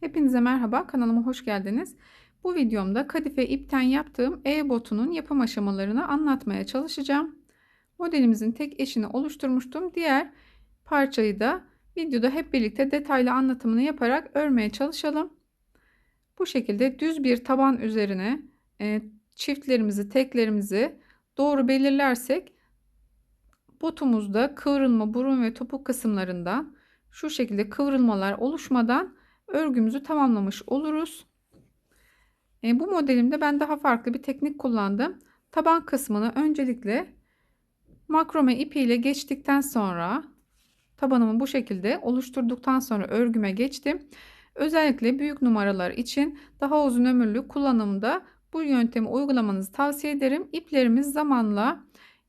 Hepinize merhaba kanalıma hoş geldiniz. Bu videomda kadife ipten yaptığım E botunun yapım aşamalarını anlatmaya çalışacağım. Modelimizin tek eşini oluşturmuştum. Diğer parçayı da videoda hep birlikte detaylı anlatımını yaparak örmeye çalışalım. Bu şekilde düz bir taban üzerine e, çiftlerimizi teklerimizi doğru belirlersek botumuzda kıvrılma burun ve topuk kısımlarından şu şekilde kıvrılmalar oluşmadan örgümüzü tamamlamış oluruz. E, bu modelimde ben daha farklı bir teknik kullandım. Taban kısmını öncelikle makrome ipi ile geçtikten sonra tabanımı bu şekilde oluşturduktan sonra örgüme geçtim. Özellikle büyük numaralar için daha uzun ömürlü kullanımda bu yöntemi uygulamanızı tavsiye ederim. İplerimiz zamanla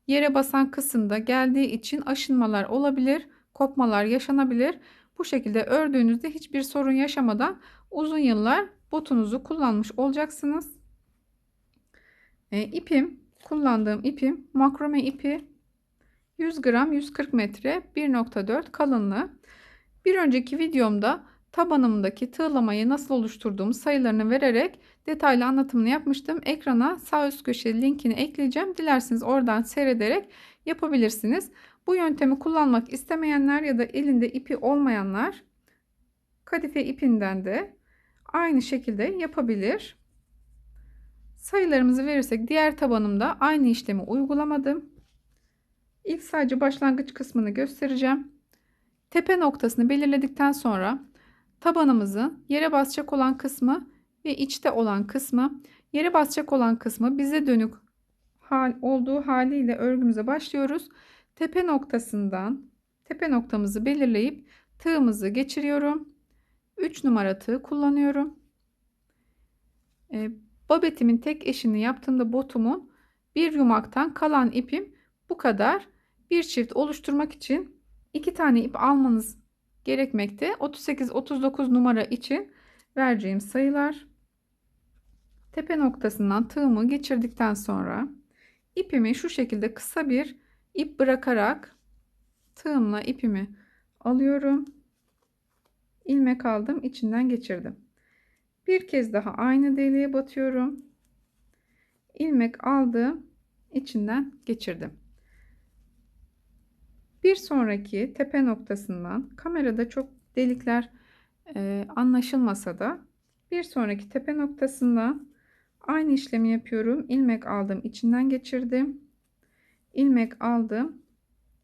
yere basan kısımda geldiği için aşınmalar olabilir, kopmalar yaşanabilir. Bu şekilde ördüğünüzde hiçbir sorun yaşamadan uzun yıllar botunuzu kullanmış olacaksınız. E, ipim, kullandığım ipim makrome ipi 100 gram 140 metre 1.4 kalınlığı. Bir önceki videomda tabanımdaki tığlamayı nasıl oluşturduğumu sayılarını vererek detaylı anlatımını yapmıştım. Ekrana sağ üst köşe linkini ekleyeceğim. Dilerseniz oradan seyrederek yapabilirsiniz. Bu yöntemi kullanmak istemeyenler ya da elinde ipi olmayanlar kadife ipinden de aynı şekilde yapabilir. Sayılarımızı verirsek diğer tabanımda aynı işlemi uygulamadım. İlk sadece başlangıç kısmını göstereceğim. Tepe noktasını belirledikten sonra tabanımızın yere basacak olan kısmı ve içte olan kısmı yere basacak olan kısmı bize dönük hal olduğu haliyle örgümüze başlıyoruz tepe noktasından tepe noktamızı belirleyip tığımızı geçiriyorum. 3 numara tığ kullanıyorum. E, babetimin tek eşini yaptığımda botumun bir yumaktan kalan ipim bu kadar. Bir çift oluşturmak için iki tane ip almanız gerekmekte. 38-39 numara için vereceğim sayılar. Tepe noktasından tığımı geçirdikten sonra ipimi şu şekilde kısa bir ip bırakarak tığımla ipimi alıyorum. ilmek aldım, içinden geçirdim. Bir kez daha aynı deliğe batıyorum. ilmek aldım, içinden geçirdim. Bir sonraki tepe noktasından kamerada çok delikler e, anlaşılmasa da bir sonraki tepe noktasından aynı işlemi yapıyorum. ilmek aldım, içinden geçirdim. İlmek aldım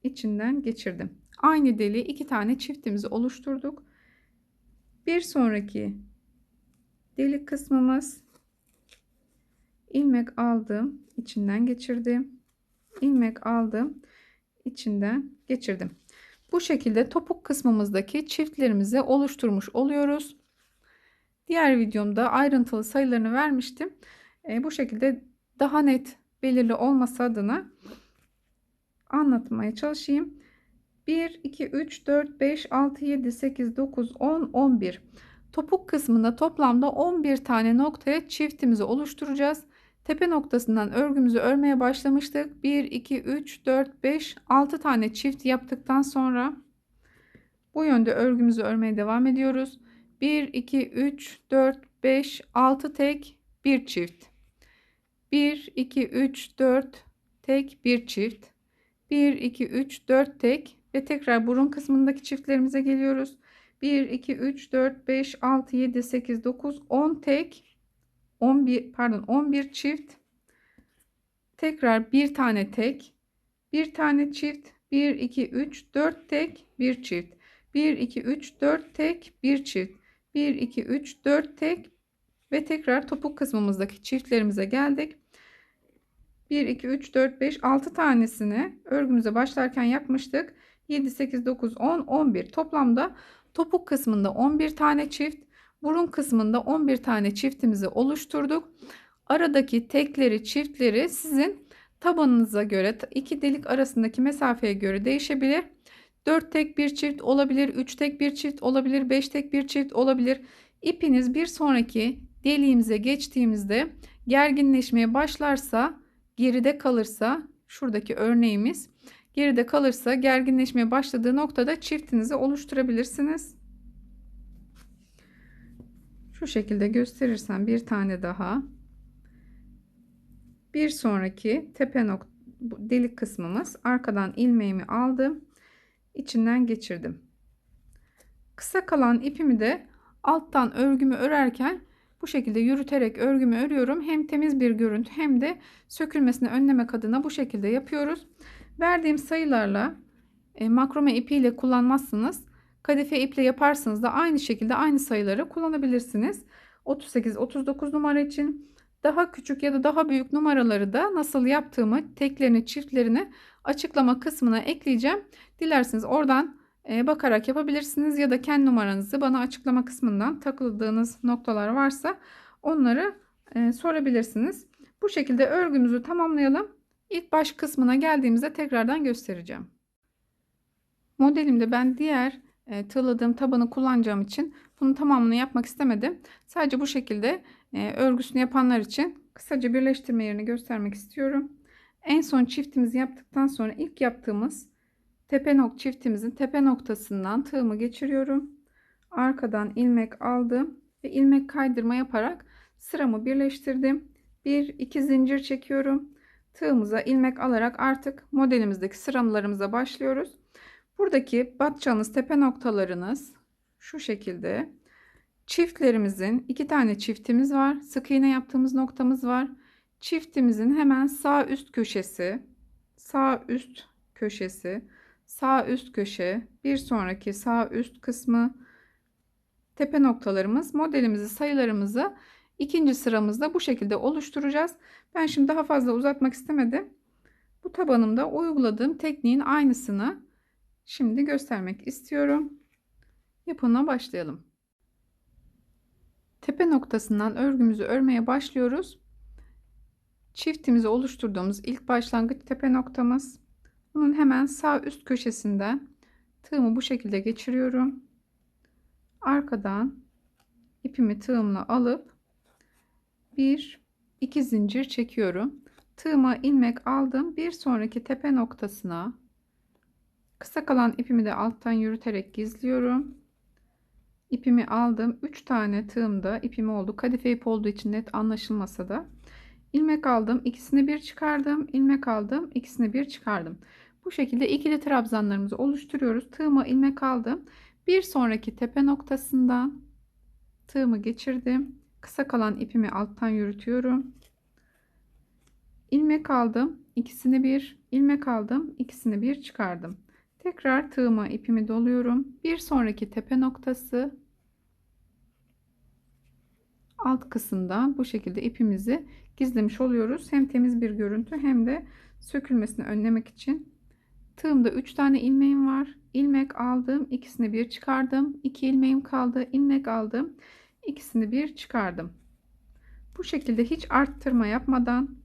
içinden geçirdim. Aynı deliği iki tane çiftimizi oluşturduk. Bir sonraki delik kısmımız. İlmek aldım içinden geçirdim. İlmek aldım içinden geçirdim. Bu şekilde topuk kısmımızdaki çiftlerimizi oluşturmuş oluyoruz diğer videomda ayrıntılı sayılarını vermiştim e, bu şekilde daha net belirli olması adına anlatmaya çalışayım. 1, 2, 3, 4, 5, 6, 7, 8, 9, 10, 11. Topuk kısmında toplamda 11 tane noktaya çiftimizi oluşturacağız. Tepe noktasından örgümüzü örmeye başlamıştık. 1, 2, 3, 4, 5, 6 tane çift yaptıktan sonra bu yönde örgümüzü örmeye devam ediyoruz. 1, 2, 3, 4, 5, 6 tek, 1 çift. 1, 2, 3, 4 tek, 1 çift. 1, 2, 3, 4 tek ve tekrar burun kısmındaki çiftlerimize geliyoruz. 1, 2, 3, 4, 5, 6, 7, 8, 9, 10 tek, 11 pardon 11 çift. Tekrar bir tane tek, bir tane çift, 1, 2, 3, 4 tek, bir çift. 1, 2, 3, 4 tek, bir çift. 1, 2, 3, 4 tek ve tekrar topuk kısmımızdaki çiftlerimize geldik. 1, 2, 3, 4, 5, 6 tanesini örgümüze başlarken yapmıştık. 7, 8, 9, 10, 11. Toplamda topuk kısmında 11 tane çift, burun kısmında 11 tane çiftimizi oluşturduk. Aradaki tekleri, çiftleri sizin tabanınıza göre, iki delik arasındaki mesafeye göre değişebilir. 4 tek bir çift olabilir, 3 tek bir çift olabilir, 5 tek bir çift olabilir. İpiniz bir sonraki deliğimize geçtiğimizde gerginleşmeye başlarsa geride kalırsa şuradaki örneğimiz geride kalırsa gerginleşmeye başladığı noktada çiftinizi oluşturabilirsiniz. Şu şekilde gösterirsem bir tane daha. Bir sonraki tepe nok delik kısmımız. Arkadan ilmeğimi aldım. İçinden geçirdim. Kısa kalan ipimi de alttan örgümü örerken bu şekilde yürüterek örgümü örüyorum. Hem temiz bir görüntü hem de sökülmesini önlemek adına bu şekilde yapıyoruz. Verdiğim sayılarla e, makrome ipiyle kullanmazsınız. Kadife iple yaparsınız da aynı şekilde aynı sayıları kullanabilirsiniz. 38-39 numara için daha küçük ya da daha büyük numaraları da nasıl yaptığımı teklerini çiftlerini açıklama kısmına ekleyeceğim. Dilerseniz oradan e, bakarak yapabilirsiniz ya da kendi numaranızı bana açıklama kısmından takıldığınız noktalar varsa onları e, sorabilirsiniz. Bu şekilde örgümüzü tamamlayalım. İlk baş kısmına geldiğimizde tekrardan göstereceğim. Modelimde ben diğer e, tığladığım tabanı kullanacağım için bunun tamamını yapmak istemedim. Sadece bu şekilde örgüsünü yapanlar için kısaca birleştirme yerini göstermek istiyorum. En son çiftimizi yaptıktan sonra ilk yaptığımız tepe nok çiftimizin tepe noktasından tığımı geçiriyorum. Arkadan ilmek aldım ve ilmek kaydırma yaparak sıramı birleştirdim. 1 2 zincir çekiyorum. Tığımıza ilmek alarak artık modelimizdeki sıralarımıza başlıyoruz. Buradaki batacağınız tepe noktalarınız şu şekilde. Çiftlerimizin iki tane çiftimiz var. Sık iğne yaptığımız noktamız var. Çiftimizin hemen sağ üst köşesi, sağ üst köşesi, sağ üst köşe, bir sonraki sağ üst kısmı tepe noktalarımız. Modelimizi, sayılarımızı ikinci sıramızda bu şekilde oluşturacağız. Ben şimdi daha fazla uzatmak istemedim. Bu tabanımda uyguladığım tekniğin aynısını şimdi göstermek istiyorum. Yapımına başlayalım. Tepe noktasından örgümüzü örmeye başlıyoruz. Çiftimizi oluşturduğumuz ilk başlangıç tepe noktamız. Bunun hemen sağ üst köşesinden tığımı bu şekilde geçiriyorum. Arkadan ipimi tığımla alıp bir iki zincir çekiyorum. Tığıma ilmek aldım. Bir sonraki tepe noktasına kısa kalan ipimi de alttan yürüterek gizliyorum. İpimi aldım. 3 tane tığımda ipim oldu. Kadife ip olduğu için net anlaşılmasa da ilmek aldım. ikisini bir çıkardım. ilmek aldım. ikisini bir çıkardım. Bu şekilde ikili trabzanlarımızı oluşturuyoruz. Tığıma ilmek aldım. Bir sonraki tepe noktasından tığımı geçirdim. Kısa kalan ipimi alttan yürütüyorum. ilmek aldım. ikisini bir ilmek aldım. ikisini bir çıkardım. Tekrar tığıma ipimi doluyorum. Bir sonraki tepe noktası alt kısımdan bu şekilde ipimizi gizlemiş oluyoruz. Hem temiz bir görüntü hem de sökülmesini önlemek için. Tığımda 3 tane ilmeğim var. İlmek aldım. ikisini bir çıkardım. 2 ilmeğim kaldı. ilmek aldım. ikisini bir çıkardım. Bu şekilde hiç arttırma yapmadan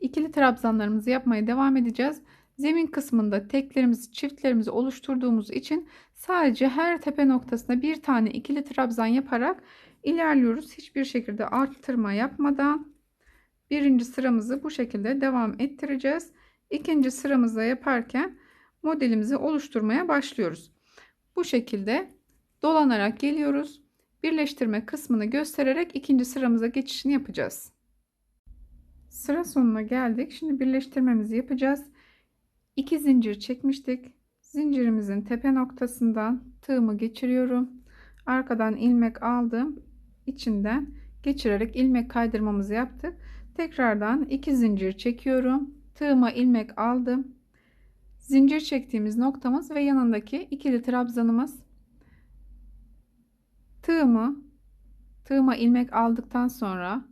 ikili trabzanlarımızı yapmaya devam edeceğiz. Zemin kısmında teklerimizi, çiftlerimizi oluşturduğumuz için sadece her tepe noktasına bir tane ikili trabzan yaparak ilerliyoruz. Hiçbir şekilde arttırma yapmadan birinci sıramızı bu şekilde devam ettireceğiz. İkinci sıramızda yaparken modelimizi oluşturmaya başlıyoruz. Bu şekilde dolanarak geliyoruz. Birleştirme kısmını göstererek ikinci sıramıza geçişini yapacağız. Sıra sonuna geldik. Şimdi birleştirmemizi yapacağız. 2 zincir çekmiştik. Zincirimizin tepe noktasından tığımı geçiriyorum. Arkadan ilmek aldım. İçinden geçirerek ilmek kaydırmamızı yaptık. Tekrardan 2 zincir çekiyorum. Tığıma ilmek aldım. Zincir çektiğimiz noktamız ve yanındaki ikili trabzanımız. Tığımı tığıma ilmek aldıktan sonra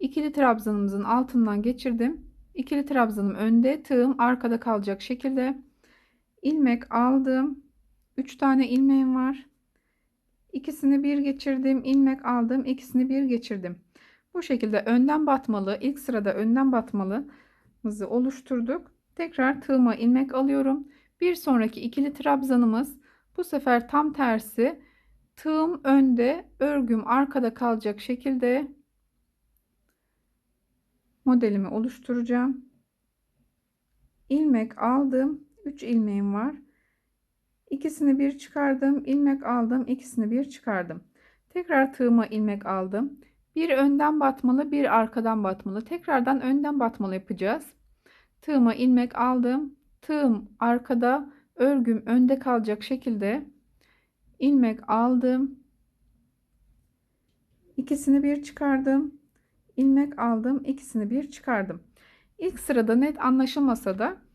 ikili trabzanımızın altından geçirdim İkili trabzanım önde, tığım arkada kalacak şekilde ilmek aldım. 3 tane ilmeğim var. İkisini bir geçirdim, ilmek aldım, ikisini bir geçirdim. Bu şekilde önden batmalı, ilk sırada önden batmalımızı oluşturduk. Tekrar tığıma ilmek alıyorum. Bir sonraki ikili trabzanımız bu sefer tam tersi tığım önde, örgüm arkada kalacak şekilde modelimi oluşturacağım. ilmek aldım. 3 ilmeğim var. İkisini bir çıkardım. ilmek aldım. ikisini bir çıkardım. Tekrar tığıma ilmek aldım. Bir önden batmalı, bir arkadan batmalı. Tekrardan önden batmalı yapacağız. Tığıma ilmek aldım. Tığım arkada, örgüm önde kalacak şekilde ilmek aldım. İkisini bir çıkardım. ilmek aldım. ikisini bir çıkardım. İlk sırada net anlaşılmasa da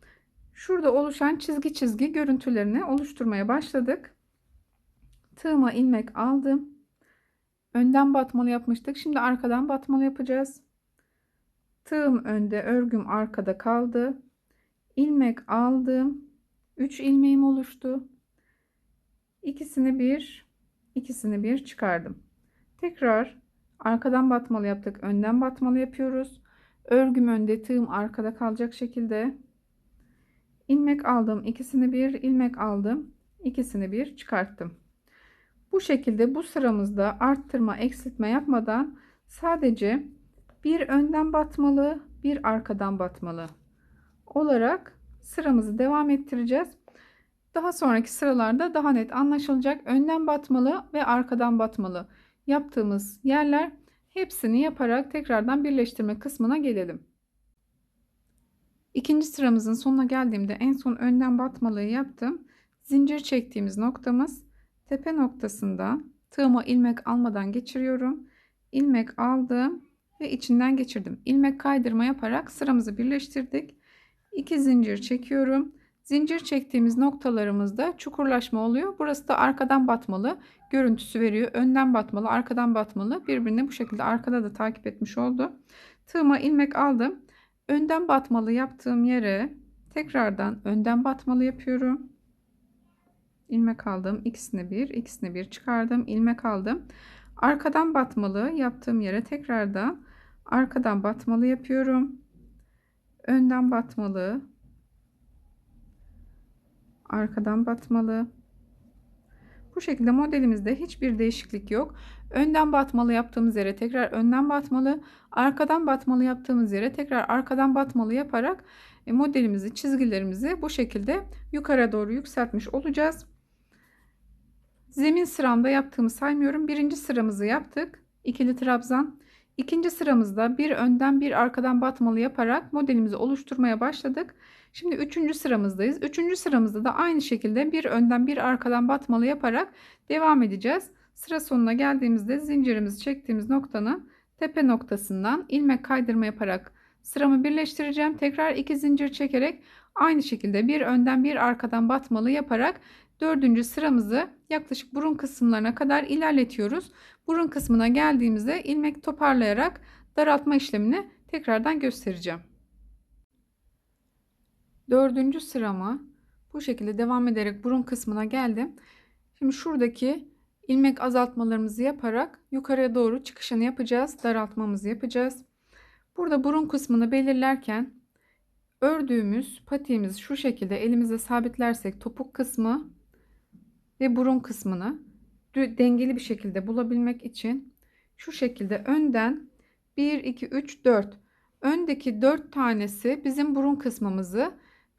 şurada oluşan çizgi çizgi görüntülerini oluşturmaya başladık. Tığıma ilmek aldım. Önden batmalı yapmıştık. Şimdi arkadan batmalı yapacağız. Tığım önde, örgüm arkada kaldı. İlmek aldım. 3 ilmeğim oluştu. İkisini bir, ikisini bir çıkardım. Tekrar arkadan batmalı yaptık. Önden batmalı yapıyoruz. Örgüm önde, tığım arkada kalacak şekilde ilmek aldım. ikisini bir, ilmek aldım. ikisini bir çıkarttım. Bu şekilde bu sıramızda arttırma, eksiltme yapmadan sadece bir önden batmalı, bir arkadan batmalı olarak sıramızı devam ettireceğiz. Daha sonraki sıralarda daha net anlaşılacak. Önden batmalı ve arkadan batmalı yaptığımız yerler hepsini yaparak tekrardan birleştirme kısmına gelelim. İkinci sıramızın sonuna geldiğimde en son önden batmalıyı yaptım. Zincir çektiğimiz noktamız tepe noktasında tığıma ilmek almadan geçiriyorum. İlmek aldım ve içinden geçirdim. İlmek kaydırma yaparak sıramızı birleştirdik. 2 zincir çekiyorum. Zincir çektiğimiz noktalarımızda çukurlaşma oluyor. Burası da arkadan batmalı görüntüsü veriyor. Önden batmalı, arkadan batmalı. Birbirini bu şekilde arkada da takip etmiş oldu. Tığıma ilmek aldım. Önden batmalı yaptığım yere tekrardan önden batmalı yapıyorum. İlmek aldım. İkisini bir, ikisini bir çıkardım. ilmek aldım. Arkadan batmalı yaptığım yere tekrardan arkadan batmalı yapıyorum. Önden batmalı. Arkadan batmalı. Bu şekilde modelimizde hiçbir değişiklik yok. Önden batmalı yaptığımız yere tekrar önden batmalı, arkadan batmalı yaptığımız yere tekrar arkadan batmalı yaparak e, modelimizi, çizgilerimizi bu şekilde yukarı doğru yükseltmiş olacağız. Zemin sıramda yaptığımı saymıyorum. Birinci sıramızı yaptık. İkili trabzan. İkinci sıramızda bir önden bir arkadan batmalı yaparak modelimizi oluşturmaya başladık. Şimdi üçüncü sıramızdayız. Üçüncü sıramızda da aynı şekilde bir önden bir arkadan batmalı yaparak devam edeceğiz. Sıra sonuna geldiğimizde zincirimizi çektiğimiz noktanın tepe noktasından ilmek kaydırma yaparak sıramı birleştireceğim. Tekrar iki zincir çekerek aynı şekilde bir önden bir arkadan batmalı yaparak dördüncü sıramızı yaklaşık burun kısımlarına kadar ilerletiyoruz. Burun kısmına geldiğimizde ilmek toparlayarak daraltma işlemini tekrardan göstereceğim. Dördüncü sırama bu şekilde devam ederek burun kısmına geldim. Şimdi şuradaki ilmek azaltmalarımızı yaparak yukarıya doğru çıkışını yapacağız. Daraltmamızı yapacağız. Burada burun kısmını belirlerken ördüğümüz patiğimizi şu şekilde elimizle sabitlersek topuk kısmı ve burun kısmını dengeli bir şekilde bulabilmek için şu şekilde önden 1 2 3 4 öndeki 4 tanesi bizim burun kısmımızı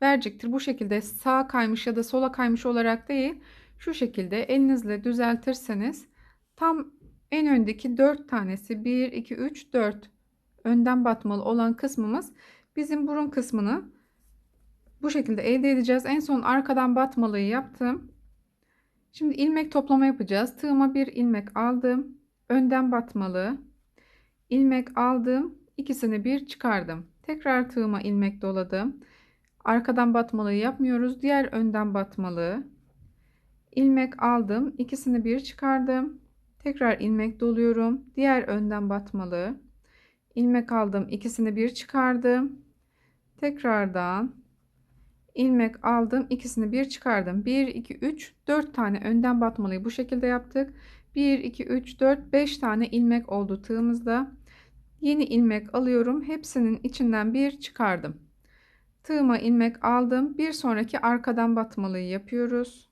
verecektir. Bu şekilde sağa kaymış ya da sola kaymış olarak değil şu şekilde elinizle düzeltirseniz tam en öndeki 4 tanesi 1 2 3 4 önden batmalı olan kısmımız bizim burun kısmını bu şekilde elde edeceğiz. En son arkadan batmalıyı yaptım. Şimdi ilmek toplama yapacağız. Tığıma bir ilmek aldım. Önden batmalı. ilmek aldım. ikisini bir çıkardım. Tekrar tığıma ilmek doladım. Arkadan batmalı yapmıyoruz. Diğer önden batmalı. İlmek aldım. ikisini bir çıkardım. Tekrar ilmek doluyorum. Diğer önden batmalı. ilmek aldım. ikisini bir çıkardım. Tekrardan ilmek aldım. ikisini bir çıkardım. 1, 2, 3, 4 tane önden batmalıyı bu şekilde yaptık. 1, 2, 3, 4, 5 tane ilmek oldu tığımızda. Yeni ilmek alıyorum. Hepsinin içinden bir çıkardım. Tığıma ilmek aldım. Bir sonraki arkadan batmalıyı yapıyoruz.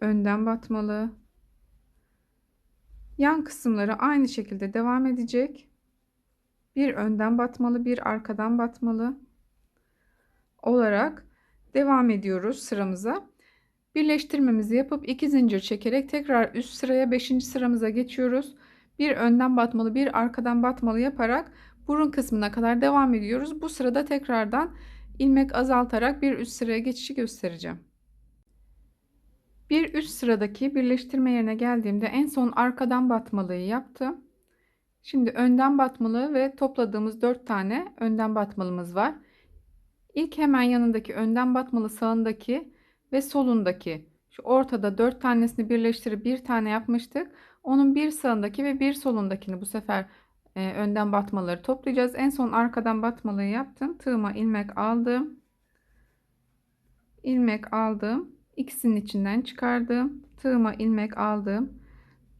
Önden batmalı. Yan kısımları aynı şekilde devam edecek. Bir önden batmalı, bir arkadan batmalı olarak devam ediyoruz sıramıza. Birleştirmemizi yapıp iki zincir çekerek tekrar üst sıraya 5. sıramıza geçiyoruz. Bir önden batmalı, bir arkadan batmalı yaparak burun kısmına kadar devam ediyoruz. Bu sırada tekrardan ilmek azaltarak bir üst sıraya geçişi göstereceğim. Bir üst sıradaki birleştirme yerine geldiğimde en son arkadan batmalıyı yaptım. Şimdi önden batmalı ve topladığımız 4 tane önden batmalımız var. İlk hemen yanındaki önden batmalı sağındaki ve solundaki şu ortada 4 tanesini birleştirip bir tane yapmıştık. Onun bir sağındaki ve bir solundakini bu sefer e, önden batmaları toplayacağız. En son arkadan batmalıyı yaptım. Tığıma ilmek aldım. ilmek aldım. İkisinin içinden çıkardım. Tığıma ilmek aldım.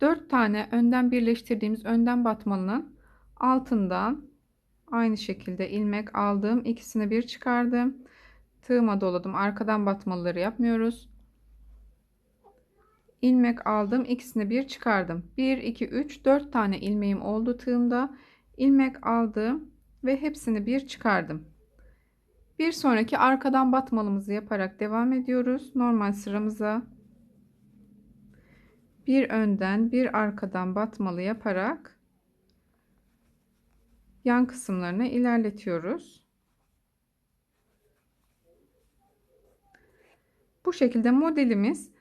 4 tane önden birleştirdiğimiz önden batmalının altından aynı şekilde ilmek aldım. İkisini bir çıkardım. Tığıma doladım. Arkadan batmaları yapmıyoruz. ilmek aldım. İkisini bir çıkardım. 1 2 3 4 tane ilmeğim oldu tığımda. ilmek aldım ve hepsini bir çıkardım. Bir sonraki arkadan batmalımızı yaparak devam ediyoruz. Normal sıramıza bir önden bir arkadan batmalı yaparak yan kısımlarını ilerletiyoruz. Bu şekilde modelimiz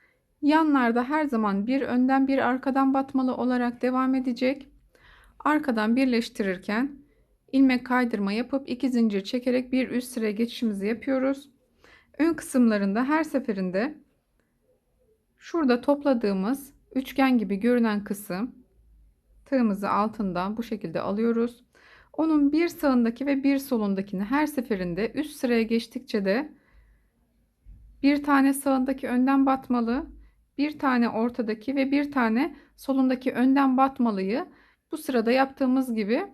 yanlarda her zaman bir önden bir arkadan batmalı olarak devam edecek. Arkadan birleştirirken ilmek kaydırma yapıp iki zincir çekerek bir üst sıraya geçişimizi yapıyoruz. Ön kısımlarında her seferinde şurada topladığımız üçgen gibi görünen kısım tığımızı altından bu şekilde alıyoruz. Onun bir sağındaki ve bir solundakini her seferinde üst sıraya geçtikçe de bir tane sağındaki önden batmalı, bir tane ortadaki ve bir tane solundaki önden batmalıyı bu sırada yaptığımız gibi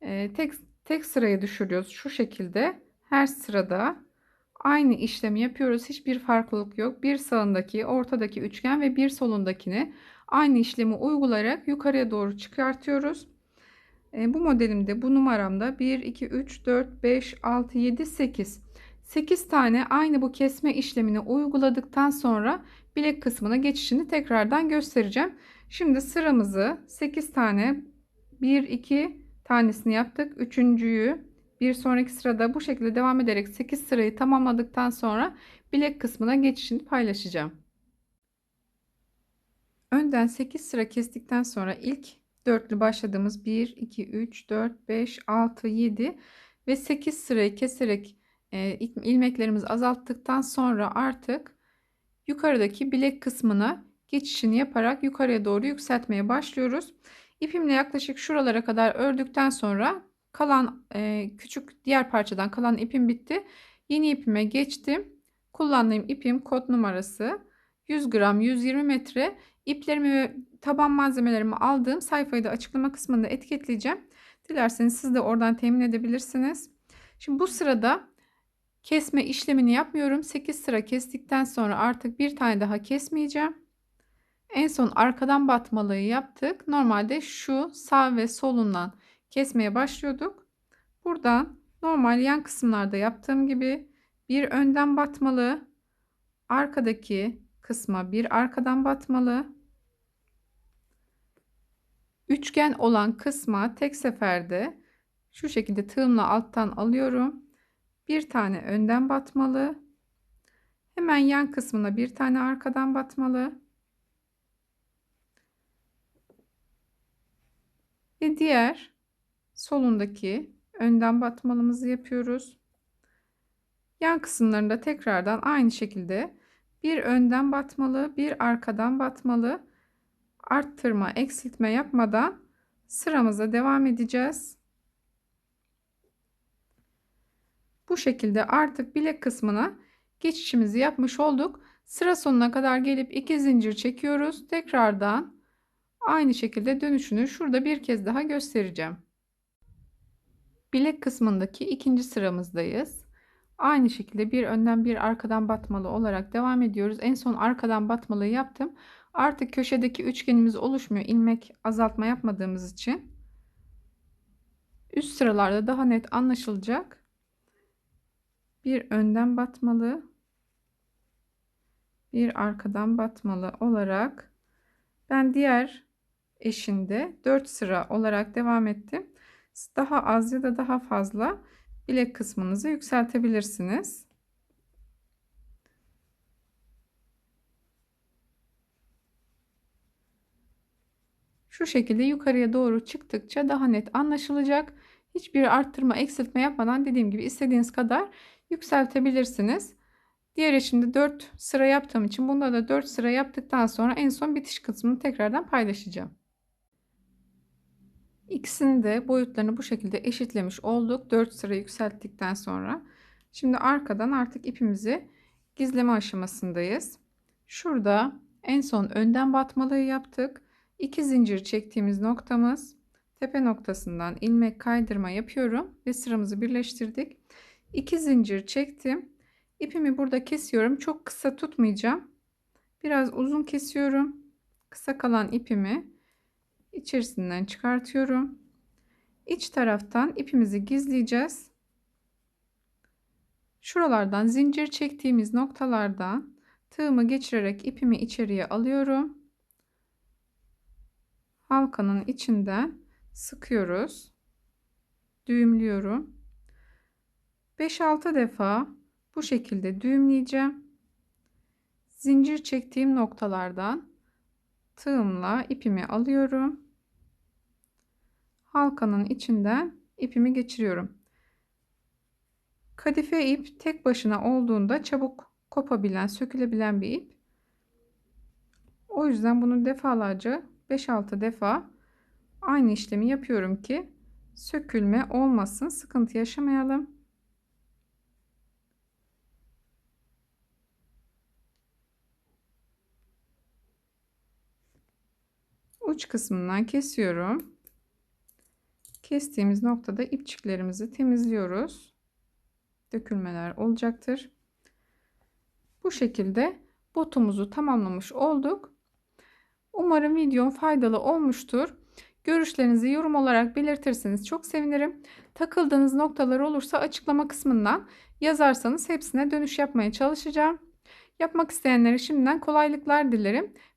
e, tek tek sıraya düşürüyoruz. Şu şekilde her sırada aynı işlemi yapıyoruz. Hiçbir farklılık yok. Bir sağındaki, ortadaki üçgen ve bir solundakini aynı işlemi uygulayarak yukarıya doğru çıkartıyoruz. E, bu modelimde bu numaramda 1, 2, 3, 4, 5, 6, 7, 8. 8 tane aynı bu kesme işlemini uyguladıktan sonra bilek kısmına geçişini tekrardan göstereceğim. Şimdi sıramızı 8 tane 1, 2 tanesini yaptık. Üçüncüyü bir sonraki sırada bu şekilde devam ederek 8 sırayı tamamladıktan sonra bilek kısmına geçişini paylaşacağım. Önden 8 sıra kestikten sonra ilk dörtlü başladığımız 1, 2, 3, 4, 5, 6, 7 ve 8 sırayı keserek e, ilmeklerimizi azalttıktan sonra artık yukarıdaki bilek kısmına geçişini yaparak yukarıya doğru yükseltmeye başlıyoruz. İpimle yaklaşık şuralara kadar ördükten sonra kalan e, küçük diğer parçadan kalan ipim bitti. Yeni ipime geçtim. Kullandığım ipim kod numarası 100 gram 120 metre. İplerimi ve taban malzemelerimi aldığım sayfayı da açıklama kısmında etiketleyeceğim. Dilerseniz siz de oradan temin edebilirsiniz. Şimdi bu sırada kesme işlemini yapmıyorum. 8 sıra kestikten sonra artık bir tane daha kesmeyeceğim. En son arkadan batmalıyı yaptık. Normalde şu sağ ve solundan kesmeye başlıyorduk. Buradan normal yan kısımlarda yaptığım gibi bir önden batmalı, arkadaki kısma bir arkadan batmalı, üçgen olan kısma tek seferde şu şekilde tığımla alttan alıyorum. Bir tane önden batmalı. Hemen yan kısmına bir tane arkadan batmalı. Ve diğer solundaki önden batmalımızı yapıyoruz. Yan kısımlarında tekrardan aynı şekilde bir önden batmalı, bir arkadan batmalı. Arttırma, eksiltme yapmadan sıramıza devam edeceğiz. Bu şekilde artık bilek kısmına geçişimizi yapmış olduk. Sıra sonuna kadar gelip iki zincir çekiyoruz. Tekrardan aynı şekilde dönüşünü şurada bir kez daha göstereceğim. Bilek kısmındaki ikinci sıramızdayız. Aynı şekilde bir önden bir arkadan batmalı olarak devam ediyoruz. En son arkadan batmalıyı yaptım. Artık köşedeki üçgenimiz oluşmuyor. ilmek azaltma yapmadığımız için. Üst sıralarda daha net anlaşılacak. Bir önden batmalı. bir arkadan batmalı olarak ben diğer eşinde 4 sıra olarak devam ettim. Daha az ya da daha fazla bilek kısmınızı yükseltebilirsiniz. Şu şekilde yukarıya doğru çıktıkça daha net anlaşılacak. Hiçbir arttırma eksiltme yapmadan dediğim gibi istediğiniz kadar yükseltebilirsiniz. Diğer eşimde 4 sıra yaptığım için bunda da 4 sıra yaptıktan sonra en son bitiş kısmını tekrardan paylaşacağım. İkisini de boyutlarını bu şekilde eşitlemiş olduk. 4 sıra yükselttikten sonra. Şimdi arkadan artık ipimizi gizleme aşamasındayız. Şurada en son önden batmalığı yaptık. 2 zincir çektiğimiz noktamız tepe noktasından ilmek kaydırma yapıyorum ve sıramızı birleştirdik. 2 zincir çektim. İpimi burada kesiyorum. Çok kısa tutmayacağım. Biraz uzun kesiyorum. Kısa kalan ipimi içerisinden çıkartıyorum. İç taraftan ipimizi gizleyeceğiz. Şuralardan zincir çektiğimiz noktalardan tığımı geçirerek ipimi içeriye alıyorum. Halkanın içinden sıkıyoruz. Düğümlüyorum. 5-6 defa bu şekilde düğümleyeceğim. Zincir çektiğim noktalardan tığımla ipimi alıyorum. Halkanın içinden ipimi geçiriyorum. Kadife ip tek başına olduğunda çabuk kopabilen, sökülebilen bir ip. O yüzden bunu defalarca 5-6 defa aynı işlemi yapıyorum ki sökülme olmasın, sıkıntı yaşamayalım. Uç kısmından kesiyorum. Kestiğimiz noktada ipçiklerimizi temizliyoruz. Dökülmeler olacaktır. Bu şekilde botumuzu tamamlamış olduk. Umarım videom faydalı olmuştur. Görüşlerinizi yorum olarak belirtirseniz çok sevinirim. Takıldığınız noktalar olursa açıklama kısmından yazarsanız hepsine dönüş yapmaya çalışacağım. Yapmak isteyenlere şimdiden kolaylıklar dilerim.